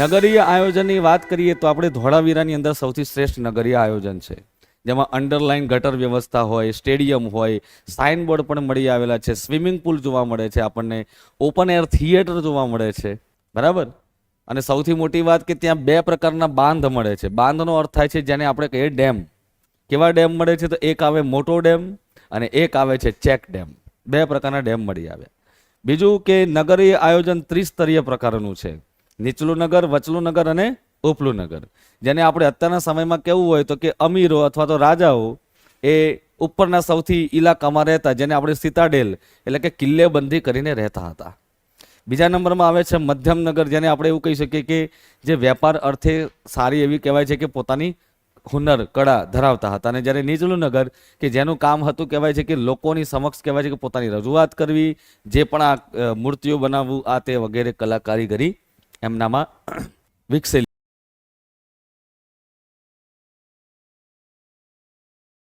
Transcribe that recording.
નગરીય આયોજનની વાત કરીએ તો આપણે ધોળાવીરાની અંદર સૌથી શ્રેષ્ઠ નગરીય આયોજન છે. જેમાં અંડરલાઇન ગટર વ્યવસ્થા હોય, સ્ટેડિયમ હોય સાઇનબોર્ડ પણ મળી આવેલા છે. સ્વિમિંગ પુલ જોવા મળે છે, આપણને ઓપન એર થિયેટર જોવા મળે છે. બરાબર? અને સૌથી મોટી વાત કે ત્યાં બે પ્રકારના બાંધ મળે છે. બાંધનો અર્થ થાય છે જેને આપણે કહીએ ડેમ. કેવા ડેમ મળે છે તો એક આવે મોટો ડેમ અને એક આવે છે ચેક ડેમ. બે પ્રકારના ડેમ મળી આવે. બીજું કે નગરીય આયોજન ત્રિસ્તરીય પ્રકારનું છે. નીચલું નગર વચલું નગર અને ઉપલું નગર જેને આપણે અત્યારના સમયમાં કેવું હોય તો કે અમીરો અથવા તો રાજાઓ એ ઉપરના સૌથી ઇલાકામાં રહેતા, જેને આપણે સીતાડેલ એટલે કે કિલ્લેબંધી કરીને રહેતા હતા. બીજા નંબરમાં આવે છે મધ્યમ નગર જેને આપણે એવું કહી શકીએ કે જે વેપાર અર્થે સારી એવી કહેવાય છે કે પોતાની હુનર, કળા ધરાવતા હતા. અને જ્યારે નીચલું નગર કે જેનું કામ હતું, કહેવાય છે કે લોકોની સમક્ષ કહેવાય છે કે પોતાની રજૂઆત કરવી, જે પણ આ મૂર્તિઓ બનાવવું, આ તે વગેરે કલા કારીગરી એમનામાં વિકસેલી